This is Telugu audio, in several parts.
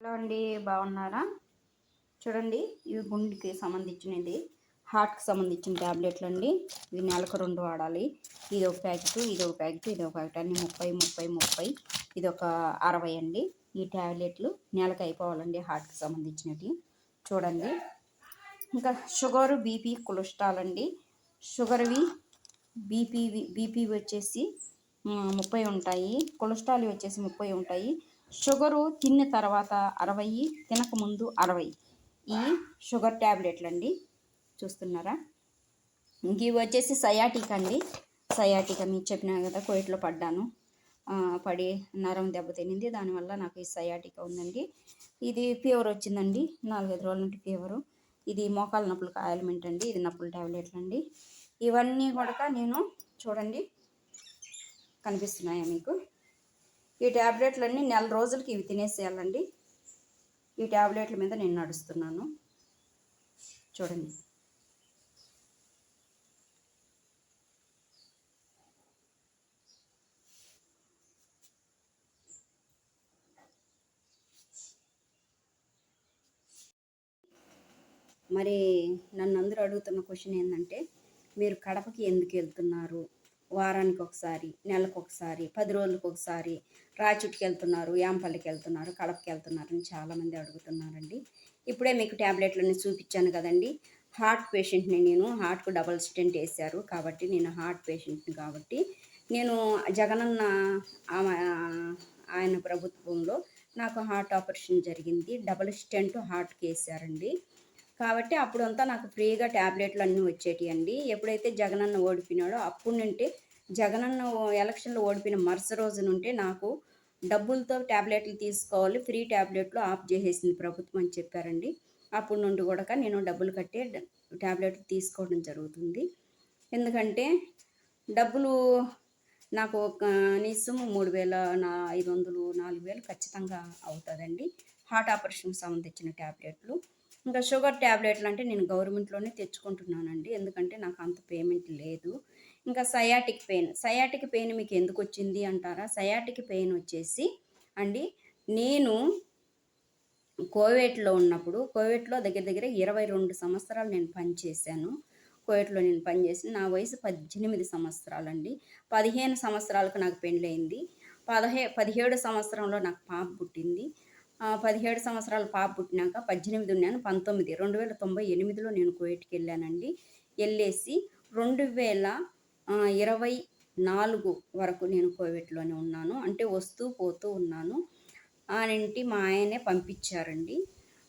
హలో అండి బాగున్నారా? చూడండి ఇవి గుండెకి సంబంధించినది హార్ట్కి సంబంధించిన ట్యాబ్లెట్లు అండి ఇవి నెలకు రెండు వాడాలి. ఇది ఒక ప్యాకెట్ ఇది ఒక ప్యాకెట్ ఇది ఒక ప్యాకెట్ అన్ని ముప్పై ముప్పై ముప్పై. ఇది ఒక అరవై అండి. ఈ ట్యాబ్లెట్లు నెలకు అయిపోవాలండి హార్ట్కి సంబంధించినవి చూడండి. ఇంకా షుగర్ బీపీ కొలెస్ట్రాల్ అండి షుగర్వి బీపీ బీపీ వచ్చేసి ముప్పై ఉంటాయి. కొలెస్ట్రాల్ వచ్చేసి ముప్పై ఉంటాయి. షుగరు తిన్న తర్వాత అరవై తినకముందు అరవై. ఈ షుగర్ ట్యాబ్లెట్లు అండి చూస్తున్నారా ఇవి వచ్చేసి సయాటిక్ అండి. సయాటిక మీకు చెప్పినా కదా కోయిట్లో పడ్డాను. పడి నరం దెబ్బతినింది దానివల్ల నాకు ఈ సయాటిక ఉందండి. ఇది ఫీవర్ వచ్చిందండి. నాలుగైదు రోజుల నుండి ఫీవరు. ఇది మోకాల నొప్పులు ఆయిల్మెంట్ అండి ఇది నొప్పుల ట్యాబ్లెట్లు అండి ఇవన్నీ కూడా నేను చూడండి. కనిపిస్తున్నాయా మీకు? ఈ ట్యాబ్లెట్లన్నీ నెల రోజులకి ఇవి తినేసేయాలండి. ఈ ట్యాబ్లెట్ల మీద నేను నడుస్తున్నాను. చూడండి. మరి నన్ను అందరూ అడుగుతున్న క్వశ్చన్ ఏంటంటే మీరు కడపకి ఎందుకు వెళ్తున్నారు? వారానికి ఒకసారి నెలకు ఒకసారి పది రోజులకు ఒకసారి రాచుట్కి వెళ్తున్నారు యాంపల్లికి వెళ్తున్నారు కడపకి వెళ్తున్నారు అని చాలామంది అడుగుతున్నారండి. ఇప్పుడే మీకు ట్యాబ్లెట్లన్నీ చూపించాను కదండి. హార్ట్ పేషెంట్ని నేను హార్ట్కు డబల్ స్టెంట్ వేశారు కాబట్టి నేను హార్ట్ పేషెంట్ని కాబట్టి నేను జగనన్న ఆయన ప్రభుత్వంలో నాకు హార్ట్ ఆపరేషన్ జరిగింది. డబల్ స్టెంట్ హార్ట్కి వేశారండి. కాబట్టి అప్పుడంతా నాకు ఫ్రీగా ట్యాబ్లెట్లు అన్నీ వచ్చేటి అండి ఎప్పుడైతే జగనన్న ఓడిపోయినాడో అప్పుడు నుంటే జగనన్న ఎలక్షన్లో ఓడిపోయిన మరుస రోజు నుంటే నాకు డబ్బులతో ట్యాబ్లెట్లు తీసుకోవాలి ఫ్రీ ట్యాబ్లెట్లు ఆఫ్ చేసేసింది ప్రభుత్వం అని చెప్పారండి. అప్పటి నుండి కూడా నేను డబ్బులు కట్టే ట్యాబ్లెట్లు తీసుకోవడం జరుగుతుంది. ఎందుకంటే డబ్బులు నాకు కనీసం మూడు వేల నా ఐదు వందలు నాలుగు వేలు ఖచ్చితంగా అవుతుందండి. హార్ట్ ఆపరేషన్కి సంబంధించిన ట్యాబ్లెట్లు ఇంకా షుగర్ ట్యాబ్లెట్లు అంటే నేను గవర్నమెంట్లోనే తెచ్చుకుంటున్నానండి. ఎందుకంటే నాకు అంత పేమెంట్ లేదు. ఇంకా సయాటిక్ పెయిన్ సయాటిక్ పెయిన్ మీకు ఎందుకు వచ్చింది అంటారా? సయాటిక్ పెయిన్ వచ్చేసి అండి నేను కోవిడ్లో ఉన్నప్పుడు కోవిడ్లో దగ్గర దగ్గర ఇరవై రెండు సంవత్సరాలు నేను పనిచేశాను కోవిడ్లో నేను పనిచేసి నా వయసు పద్దెనిమిది సంవత్సరాలండి. పదిహేను సంవత్సరాలకు నాకు పెళ్ళయింది. పదహే పదిహేడు సంవత్సరంలో నాకు పాప పుట్టింది. పదిహేడు సంవత్సరాల పాప పుట్టినాక పద్దెనిమిది ఉన్నాను పంతొమ్మిది. రెండు వేల తొంభై ఎనిమిదిలో నేను కువైట్కి వెళ్ళానండి. వెళ్ళేసి రెండు వేల ఇరవై నాలుగు వరకు నేను కోవిడ్లోనే ఉన్నాను. అంటే వస్తూ పోతూ ఉన్నాను. ఆనంటి మా ఆయనే పంపించారండి.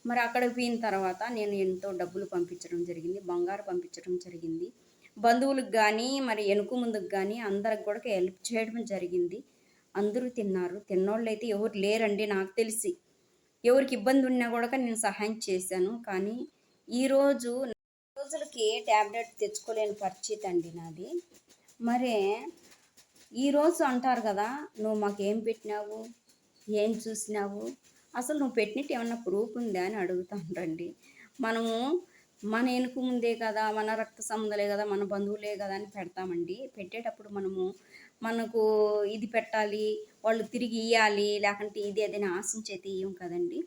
మరి అక్కడికి పోయిన తర్వాత నేను ఎంతో డబ్బులు పంపించడం జరిగింది బంగారు పంపించడం జరిగింది. బంధువులకు కానీ మరి వెనుక ముందుకు కానీ అందరికి కూడా హెల్ప్ చేయడం జరిగింది. అందరూ తిన్నారు. తిన్నోళ్ళు అయితే ఎవరు లేరండి నాకు తెలిసి. ఎవరికి ఇబ్బంది ఉన్నా కూడా నేను సహాయం చేశాను. కానీ ఈరోజు రోజులకి ట్యాబ్లెట్ తెచ్చుకోలేని పరిచిత అండి నాది. మరి ఈరోజు అంటారు కదా నువ్వు మాకు ఏం పెట్టినావు? ఏం చూసినావు? అసలు నువ్వు పెట్టినట్టు ఏమన్నా ప్రూఫ్ ఉందా? అని అడుగుతాంటండి మనము మన వెనుక ముందే కదా మన రక్త సంబంధలే కదా మన బంధువులే కదా అని పెడతామండి. పెట్టేటప్పుడు మనము మనకు ఇది పెట్టాలి వాళ్ళు తిరిగి ఇవ్వాలి లేకుంటే ఇది అదని ఆశించేది ఇవ్వం కదండి.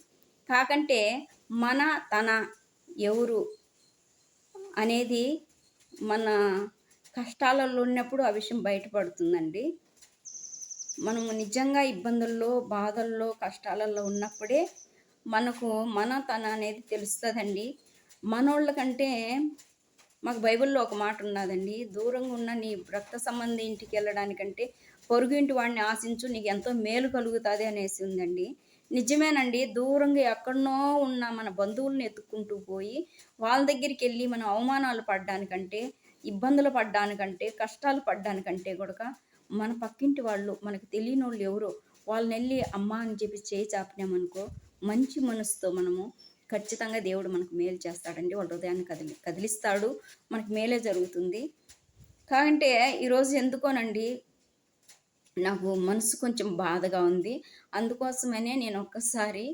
కాకంటే మన తన ఎవరు అనేది మన కష్టాలలో ఉన్నప్పుడు ఆ విషయం బయటపడుతుందండి. మనము నిజంగా ఇబ్బందుల్లో బాధల్లో కష్టాలలో ఉన్నప్పుడే మనకు మన తన అనేది తెలుస్తుందండి. మనోళ్ళ కంటే మాకు బైబిల్లో ఒక మాట ఉన్నదండి దూరంగా ఉన్న నీ రక్త సంబంధి ఇంటికి వెళ్ళడానికంటే పొరుగుంటి వాడిని ఆశించు నీకు ఎంతో మేలు కలుగుతుంది అనేసి ఉందండి. నిజమేనండి దూరంగా ఎక్కడనో ఉన్న మన బంధువులను ఎత్తుక్కుంటూ పోయి వాళ్ళ దగ్గరికి వెళ్ళి మనం అవమానాలు పడ్డానికంటే ఇబ్బందులు పడ్డానికంటే కష్టాలు పడ్డానికంటే కూడా మన పక్కింటి వాళ్ళు మనకు తెలియని వాళ్ళు ఎవరో వాళ్ళని వెళ్ళి అమ్మ అని చెప్పి చేయి చాపినామనుకో మంచి మనసుతో మనము ఖచ్చితంగా దేవుడు మనకు మేలు చేస్తాడండి. వాళ్ళ హృదయాన్ని కదిలి కదిలిస్తాడు. మనకు మేలే జరుగుతుంది. కాకంటే ఈరోజు ఎందుకోనండి? నాకు మనసు కొంచెం బాధగా ఉంది. అందుకోసమనే నేను ఒక్కసారి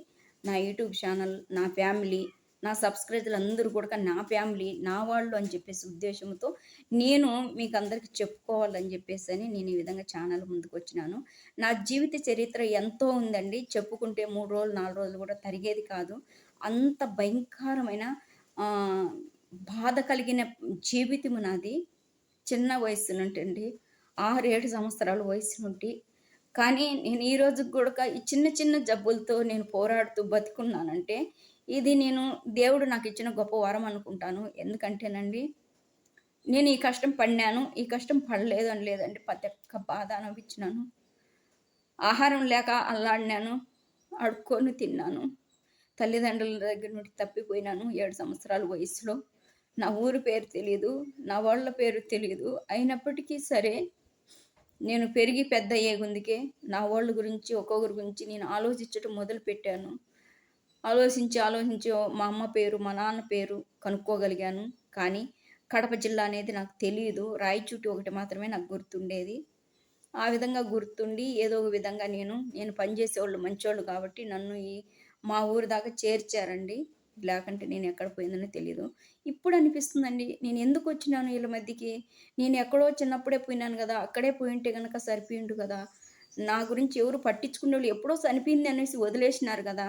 నా యూట్యూబ్ ఛానల్ నా ఫ్యామిలీ నా సబ్స్క్రైబర్లు అందరూ కూడా నా ఫ్యామిలీ నా వాళ్ళు అని చెప్పేసి ఉద్దేశంతో నేను మీకు అందరికి చెప్పుకోవాలని చెప్పేసి అని నేను ఈ విధంగా ఛానల్ ముందుకు వచ్చినాను. నా జీవిత చరిత్ర ఎంతో ఉందండి. చెప్పుకుంటే మూడు రోజులు నాలుగు రోజులు కూడా తరిగేది కాదు. అంత భయంకరమైన బాధ కలిగిన జీవితము నాది. చిన్న వయసు నుండి ఆరు ఏడు సంవత్సరాల వయసు నుండి. కానీ నేను ఈ రోజు కూడా ఈ చిన్న చిన్న జబ్బులతో నేను పోరాడుతూ బతుకున్నానంటే ఇది నేను దేవుడు నాకు ఇచ్చిన గొప్ప వరం అనుకుంటాను. ఎందుకంటేనండి నేను ఈ కష్టం పడినాను ఈ కష్టం పడలేదు అని లేదండి. ప్రతి ఒక్క బాధ అనిపించినాను ఆహారం లేక అల్లాడినాను అడుక్కొని తిన్నాను. తల్లిదండ్రుల దగ్గర నుండి తప్పిపోయినాను ఏడు సంవత్సరాల వయసులో. నా ఊరి పేరు తెలియదు నా వాళ్ళ పేరు తెలియదు అయినప్పటికీ సరే నేను పెరిగి పెద్ద అయ్యేగుందుకే నా వాళ్ళ గురించి ఒక్కొక్కరి గురించి నేను ఆలోచించడం మొదలు పెట్టాను ఆలోచించి ఆలోచించి మా అమ్మ పేరు మా నాన్న పేరు కనుక్కోగలిగాను. కానీ కడప జిల్లా అనేది నాకు తెలియదు రాయచూటి ఒకటి మాత్రమే నాకు గుర్తుండేది. ఆ విధంగా గుర్తుండి ఏదో ఒక విధంగా నేను నేను పనిచేసేవాళ్ళు మంచోళ్ళు కాబట్టి నన్ను ఈ మా ఊరి దాకా చేర్చారండి. లేకంటే నేను ఎక్కడ పోయిందని తెలియదు ఇప్పుడు అనిపిస్తుందండి నేను ఎందుకు వచ్చినాను వీళ్ళ మధ్యకి? నేను ఎక్కడో చిన్నప్పుడే పోయినాను కదా అక్కడే పోయింటే కనుక సరిపోయిండు కదా. నా గురించి ఎవరు పట్టించుకునే వాళ్ళు ఎప్పుడో చనిపోయింది అనేసి వదిలేసినారు కదా.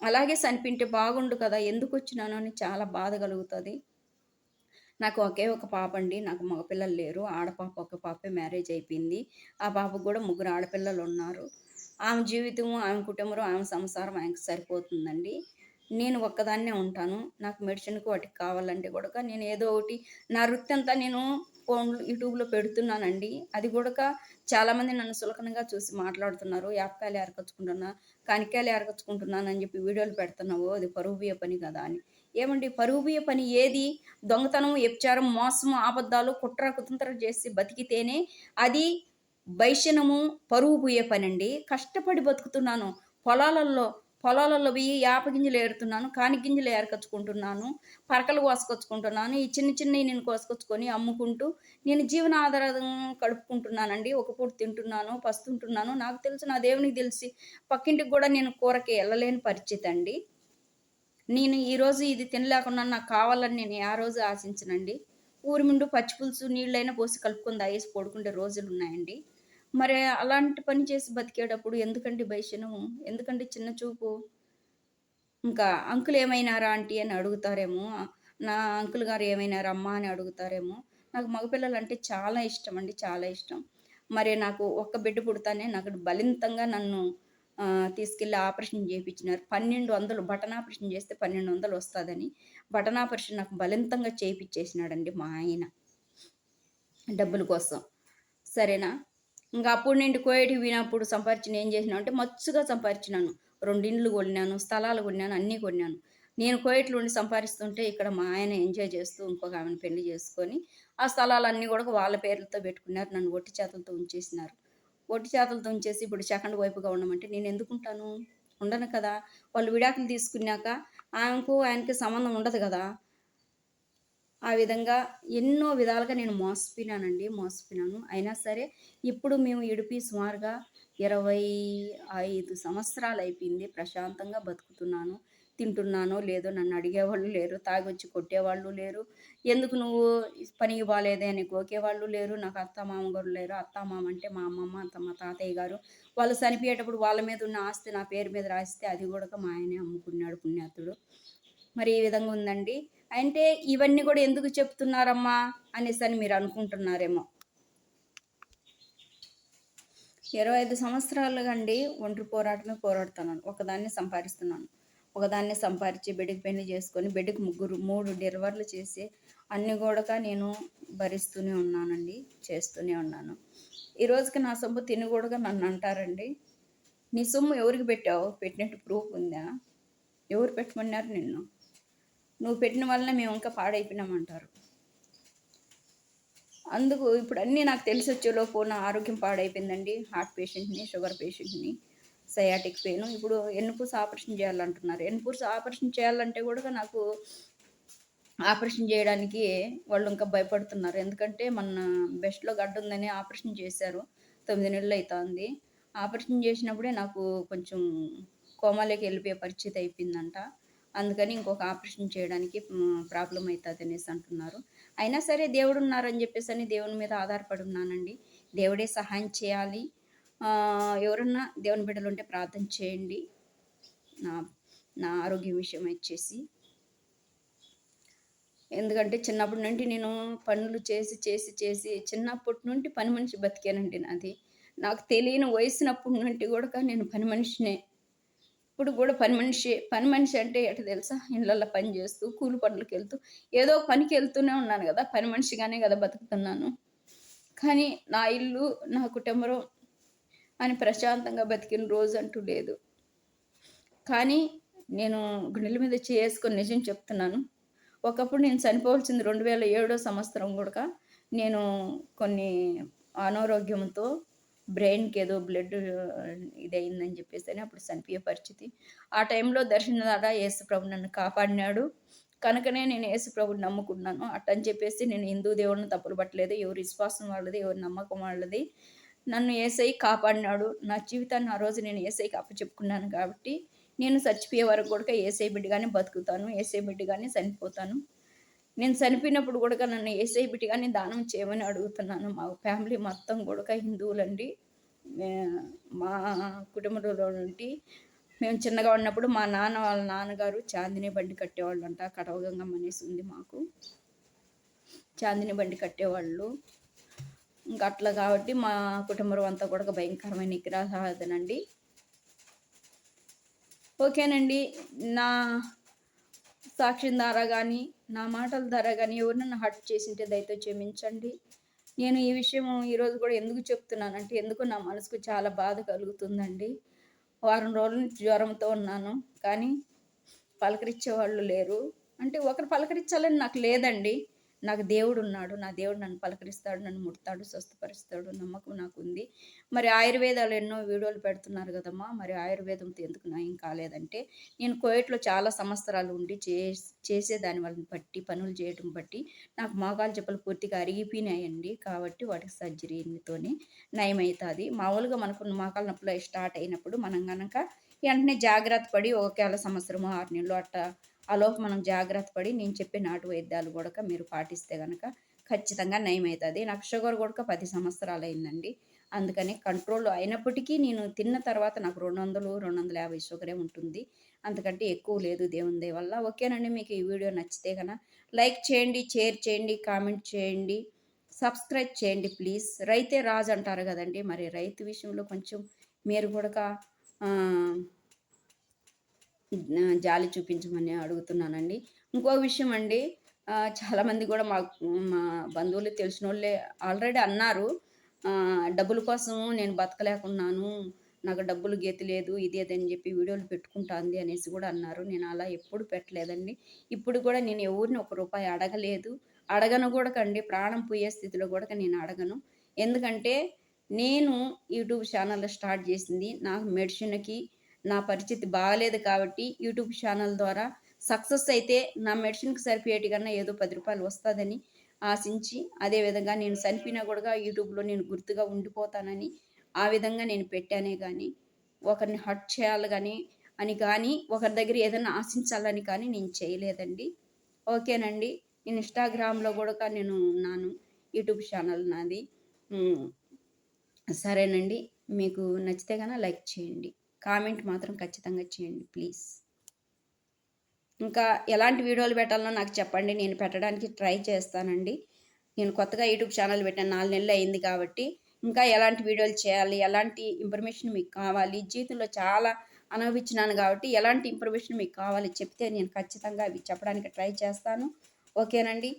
అలాగే చనిపింటే బాగుండు కదా ఎందుకు వచ్చినాను అని చాలా బాధ కలుగుతుంది. నాకు ఒకే ఒక పాప అండి నాకు మగపిల్లలు లేరు ఆడపాప ఒక పాపే మ్యారేజ్ అయిపోయింది. ఆ పాపకు కూడా ముగ్గురు ఆడపిల్లలు ఉన్నారు. ఆమె జీవితము ఆమె కుటుంబం ఆమె సంసారం ఆమెకు సరిపోతుందండి. నేను ఒక్కదాన్నే ఉంటాను. నాకు మెడిసిన్కి వాటికి కావాలంటే కూడా నేను ఏదో ఒకటి నా వృత్తి అంతా నేను ఫోన్లో యూట్యూబ్లో పెడుతున్నానండి. అది కూడా చాలామంది నన్ను సులకనగా చూసి మాట్లాడుతున్నారు. యాపకాయలు ఏరకొచ్చుకుంటున్నా కానికాయలు ఏరకొచ్చుకుంటున్నాను అని చెప్పి వీడియోలు పెడుతున్నావు. అది పరువుబీయ పని కదా అని. ఏమండి? పరువుబీయ పని ఏది? దొంగతనం వ్యభిచారం మోసము ఆబద్ధాలు కుట్ర కుతంత్ర చేసి బతికితేనే అది భైషణము పరువు పోయే పని అండి కష్టపడి బతుకుతున్నాను. పొలాలలో పొలాలలో పోయి యాప గింజలు ఏరుతున్నాను కాని గింజలు ఏరకొచ్చుకుంటున్నాను పరకలు కోసుకొచ్చుకుంటున్నాను ఈ చిన్న చిన్నవి నేను కోసుకొచ్చుకొని అమ్ముకుంటూ నేను జీవన ఆధారం ఒక పూట తింటున్నాను పస్తుంటున్నాను. నాకు తెలుసు నా దేవునికి తెలిసి పక్కింటికి కూడా నేను కూరకి వెళ్ళలేని పరిస్థితి అండి. నేను ఈరోజు ఇది తినలేకుండా నాకు కావాలని నేను ఆ రోజు ఆశించనండి. ఊరి ముందు పచ్చి పులుసు నీళ్ళైనా పోసి కలుపుకొని తాగేసి పడుకుంటే రోజులు ఉన్నాయండి. మరి అలాంటి పని చేసి బతికేటప్పుడు ఎందుకండి భైషణము ఎందుకంటే చిన్న చూపు? ఇంకా అంకుల్ ఏమైనారా ఆంటీ అని అడుగుతారేమో. నా అంకుల్ గారు ఏమైనారా అమ్మ అని అడుగుతారేమో. నాకు మగపిల్లలు అంటే చాలా ఇష్టం అండి చాలా ఇష్టం. మరి నాకు ఒక్క బిడ్డ పుడతానే నాకు బలింతంగా నన్ను తీసుకెళ్ళి ఆపరేషన్ చేయించినారు పన్నెండు వందలు బటన్ ఆపరేషన్ చేస్తే పన్నెండు వందలు వస్తుందని బటన్ ఆపరేషన్ నాకు బలింతంగా చేయించేసినాడండి మా ఆయన. డబ్బుల కోసం. సరేనా? ఇంకా అప్పుడు నేను కోయటికి వినప్పుడు సంపాదించిన ఏం చేసినా అంటే మచ్చుగా సంపాదించినాను. రెండు ఇండ్లు కొన్నాను స్థలాలు కొన్నాను అన్నీ కొన్నాను. నేను కోయట్లో ఉండి సంపాదిస్తుంటే ఇక్కడ మా ఆయన ఎంజాయ్ చేస్తూ ఇంకొక ఆమెను పెళ్ళి చేసుకొని ఆ స్థలాలన్నీ కూడా వాళ్ళ పేర్లతో పెట్టుకున్నారు. నన్ను ఒట్టి చేతులతో ఉంచేసినారు. ఒట్టి చేతులతో ఉంచేసి ఇప్పుడు సెకండ్ వైపుగా ఉండమంటే నేను ఎందుకుంటాను? ఉండను కదా. వాళ్ళు విడాకులు తీసుకున్నాక ఆమెకు ఆయనకి సంబంధం ఉండదు కదా. ఆ విధంగా ఎన్నో విధాలుగా నేను మోసపోయినానండి మోసపోయినాను. అయినా సరే ఇప్పుడు మేము ఇడిపి సుమారుగా ఇరవై ఐదు సంవత్సరాలు అయిపోయింది. ప్రశాంతంగా బతుకుతున్నాను. తింటున్నానో లేదో నన్ను అడిగేవాళ్ళు లేరు. తాగి వచ్చి కొట్టేవాళ్ళు లేరు. ఎందుకు నువ్వు పనికి బాగాలేదే అని గోకేవాళ్ళు లేరు. నాకు అత్త మామ లేరు. అత్త మామ అంటే మా అమ్మమ్మ అంత మా తాతయ్య గారు. వాళ్ళు చనిపోయేటప్పుడు వాళ్ళ మీద ఉన్న ఆస్తి నా పేరు మీద రాస్తే అది కూడా మా ఆయనే అమ్ముకున్నాడు పుణ్యాతుడు మరి ఈ విధంగా ఉందండి. అంటే ఇవన్నీ కూడా ఎందుకు చెప్తున్నారమ్మా అనేసి అని మీరు అనుకుంటున్నారేమో. ఇరవై ఐదు సంవత్సరాలుగా అండి ఒంటరి పోరాటమే పోరాడుతున్నాను. ఒకదాన్ని సంపాదిస్తున్నాను. ఒకదాన్ని సంపాదించి బిడ్డకి పెళ్ళి చేసుకొని బిడ్డకి ముగ్గురు మూడు డెలివర్లు చేసి అన్ని కూడా నేను భరిస్తూనే ఉన్నానండి చేస్తూనే ఉన్నాను. ఈ రోజుకి నా సొమ్ము తిని కూడా నన్ను అంటారండి. నీ సొమ్ము ఎవరికి పెట్టావు? పెట్టినట్టు ప్రూఫ్ ఉందా? ఎవరు పెట్టమన్నారు నిన్ను? నువ్వు పెట్టిన వలన మేము ఇంకా పాడైపోయినామంటారు. అందుకు ఇప్పుడు అన్నీ నాకు తెలిసి వచ్చేలోపు నా ఆరోగ్యం పాడైపోయిందండి. హార్ట్ పేషెంట్ని షుగర్ పేషెంట్ని సయాటిక్ పెయిన్. ఇప్పుడు ఎన్నుపూస ఆపరేషన్ చేయాలంటున్నారు. ఎన్నుపూస ఆపరేషన్ చేయాలంటే కూడా నాకు ఆపరేషన్ చేయడానికి వాళ్ళు ఇంకా భయపడుతున్నారు. ఎందుకంటే మన బెస్ట్లో గడ్డ ఉందని ఆపరేషన్ చేశారు. తొమ్మిది నెలలు అవుతుంది ఆపరేషన్ చేసినప్పుడే నాకు కొంచెం కోమాలోకి వెళ్ళిపోయే పరిస్థితి అయిపోయిందంట. అందుకని ఇంకొక ఆపరేషన్ చేయడానికి ప్రాబ్లం అవుతుంది అనేసి అంటున్నారు. అయినా సరే దేవుడు ఉన్నారని చెప్పేసి అని దేవుని మీద ఆధారపడి ఉన్నానండి. దేవుడే సహాయం చేయాలి. ఎవరన్నా దేవుని బిడ్డలు ఉంటే ప్రార్థన చేయండి. నా నా ఆరోగ్యం విషయం వచ్చేసి. ఎందుకంటే చిన్నప్పటి నుండి నేను పనులు చేసి చేసి చేసి చిన్నప్పటి నుండి పని మనిషి బతికానండి నాది. నాకు తెలియని వయసునప్పటి నుండి కూడా నేను పని మనిషినే. ఇప్పుడు కూడా పని మనిషి పని మనిషి అంటే ఎట తెలుసా? ఇళ్ళల్లో పని చేస్తూ కూలి పనులకు వెళ్తూ ఏదో పనికి వెళ్తూనే ఉన్నాను కదా పని మనిషిగానే కదా బతుకుతున్నాను. కానీ నా ఇల్లు నా కుటుంబం అని ప్రశాంతంగా బతికిన రోజు అంటూ లేదు. కానీ నేను గుండెల మీద చేసుకొని నిజం చెప్తున్నాను. ఒకప్పుడు నేను చనిపోవాల్సింది రెండు వేల ఏడో సంవత్సరం కూడా నేను కొన్ని అనారోగ్యంతో బ్రెయిన్కి ఏదో బ్లడ్ ఇదయిందని చెప్పేసి అని అప్పుడు చనిపోయే పరిస్థితి. ఆ టైంలో దర్శన ద్వారా యేసుప్రభు నన్ను కాపాడినాడు. కనుకనే నేను యేసుప్రభుని నమ్ముకున్నాను. అట్టని చెప్పేసి నేను హిందూ దేవుడిని తప్పులు పట్టలేదు. ఎవరి విశ్వాసం వాళ్ళది ఎవరి నమ్మకం వాళ్ళది. నన్ను ఏసై కాపాడినాడు. నా జీవితాన్ని ఆ రోజు నేను ఏసైకి అప్పచెప్పుకున్నాను కాబట్టి నేను చచ్చిపోయే వరకు కూడా ఏసై బిడ్డగానే బతుకుతాను. ఏసై బిడ్డగానే చనిపోతాను. నేను చనిపోయినప్పుడు కూడా నన్ను ఏసై నేను దానం చేయమని అడుగుతున్నాను. మా ఫ్యామిలీ మొత్తం కూడా హిందువులండి. మే- మా కుటుంబంలో నుండి మేము చిన్నగా ఉన్నప్పుడు మా నాన్న వాళ్ళ నాన్నగారు చాందిని బండి కట్టేవాళ్ళు అంట కడవగంగం అనేసి ఉంది మాకు. చాందిని బండి కట్టేవాళ్ళు. ఇంకా అట్లా కాబట్టి మా కుటుంబం అంతా కూడా భయంకరమైన నిగ్రహాదనండి ఓకేనండి. నా సాక్షి ద్వారా కానీ నా మాటల ద్వారా కానీ ఎవరినన్నా హర్ట్ చేసింటే దయతో క్షమించండి. నేను ఈ విషయం ఈరోజు కూడా ఎందుకు చెప్తున్నానంటే ఎందుకు నా మనసుకు చాలా బాధ కలుగుతుందండి. వారం రోజుల నుంచి జ్వరంతో ఉన్నాను కానీ పలకరించే వాళ్ళు లేరు. అంటే ఒకరు పలకరించాలని నాకు లేదండి. నాకు దేవుడు ఉన్నాడు నా దేవుడు నన్ను పలకరిస్తాడు నన్ను ముడతాడు స్వస్థపరుస్తాడు నమ్మకం నాకు ఉంది మరి ఆయుర్వేదాలు ఎన్నో వీడియోలు పెడుతున్నారు కదమ్మా మరి ఆయుర్వేదంతో ఎందుకు నయం కాలేదంటే నేను కోయట్లో చాలా సంవత్సరాలు ఉండి చే చేసే దాని వాళ్ళని బట్టి పనులు చేయడం బట్టి నాకు మోకాలు చెప్పులు పూర్తిగా అరిగిపోయినాయండి. కాబట్టి వాటికి సర్జరీతోనే నయమవుతుంది మామూలుగా మనకు మోకాలు నొప్పులు స్టార్ట్ అయినప్పుడు మనం కనుక వెంటనే జాగ్రత్త పడి ఒకవేళ సంవత్సరము ఆరు నెలలు అట్టా ఆలోపు మనం జాగ్రత్త పడి నేను చెప్పే నాటు వైద్యాలు కూడా మీరు పాటిస్తే కనుక ఖచ్చితంగా నయం అవుతుంది నాకు షుగర్ కూడా పది సంవత్సరాలు అయిందండి అందుకని కంట్రోల్ అయినప్పటికీ నేను తిన్న తర్వాత నాకు రెండు వందలు రెండు వందల యాభై షుగరే ఉంటుంది. అంతకంటే ఎక్కువ లేదు దేవుని దయ వల్ల. ఓకేనండి మీకు ఈ వీడియో నచ్చితే కనుక లైక్ చేయండి షేర్ చేయండి కామెంట్ చేయండి సబ్స్క్రైబ్ చేయండి ప్లీజ్. రైతే రాజు అంటారు కదండి మరి రైతు విషయంలో కొంచెం మీరు కూడా జాలి చూపించమని అడుగుతున్నానండి. ఇంకో విషయం అండి చాలామంది కూడా మా మా బంధువులు తెలిసిన వాళ్ళే ఆల్రెడీ అన్నారు డబ్బుల కోసం నేను బతకలేకున్నాను నాకు డబ్బులు గీత లేదు ఇది అని చెప్పి వీడియోలు పెట్టుకుంటాంది అనేసి కూడా అన్నారు. నేను అలా ఎప్పుడు పెట్టలేదండి. ఇప్పుడు కూడా నేను ఎవరిని ఒక రూపాయి అడగలేదు. అడగను కూడా కండి ప్రాణం పోయే స్థితిలో కూడా నేను అడగను. ఎందుకంటే నేను యూట్యూబ్ ఛానల్ స్టార్ట్ చేసింది నాకు మెడిసిన్కి నా పరిస్థితి బాగాలేదు కాబట్టి యూట్యూబ్ ఛానల్ ద్వారా సక్సెస్ అయితే నా మెడిసిన్కి సరిపోయేటి కన్నా ఏదో పది రూపాయలు వస్తుందని ఆశించి అదేవిధంగా నేను చనిపోయినా కూడా యూట్యూబ్లో నేను గుర్తుగా ఉండిపోతానని ఆ విధంగా నేను పెట్టానే కానీ ఒకరిని హర్ట్ చేయాలి కానీ అని కానీ ఒకరి దగ్గర ఏదైనా ఆశించాలని కానీ నేను చేయలేదండి. ఓకేనండి. నేను ఇన్స్టాగ్రామ్లో కూడా నేను ఉన్నాను. యూట్యూబ్ ఛానల్ నాది. సరేనండి. మీకు నచ్చితే కనుక లైక్ చేయండి. కామెంట్ మాత్రం ఖచ్చితంగా చేయండి ప్లీజ్ ఇంకా ఎలాంటి వీడియోలు పెట్టాలనో నాకు చెప్పండి. నేను పెట్టడానికి ట్రై చేస్తానండి. నేను కొత్తగా యూట్యూబ్ ఛానల్ పెట్టాను నాలుగు నెలలు అయింది కాబట్టి. ఇంకా ఎలాంటి వీడియోలు చేయాలి ఎలాంటి ఇన్ఫర్మేషన్ మీకు కావాలి జీవితంలో చాలా అనుభవించినాను కాబట్టి ఎలాంటి ఇన్ఫర్మేషన్ మీకు కావాలి చెప్తే నేను ఖచ్చితంగా అవి చెప్పడానికి ట్రై చేస్తాను. ఓకేనండి?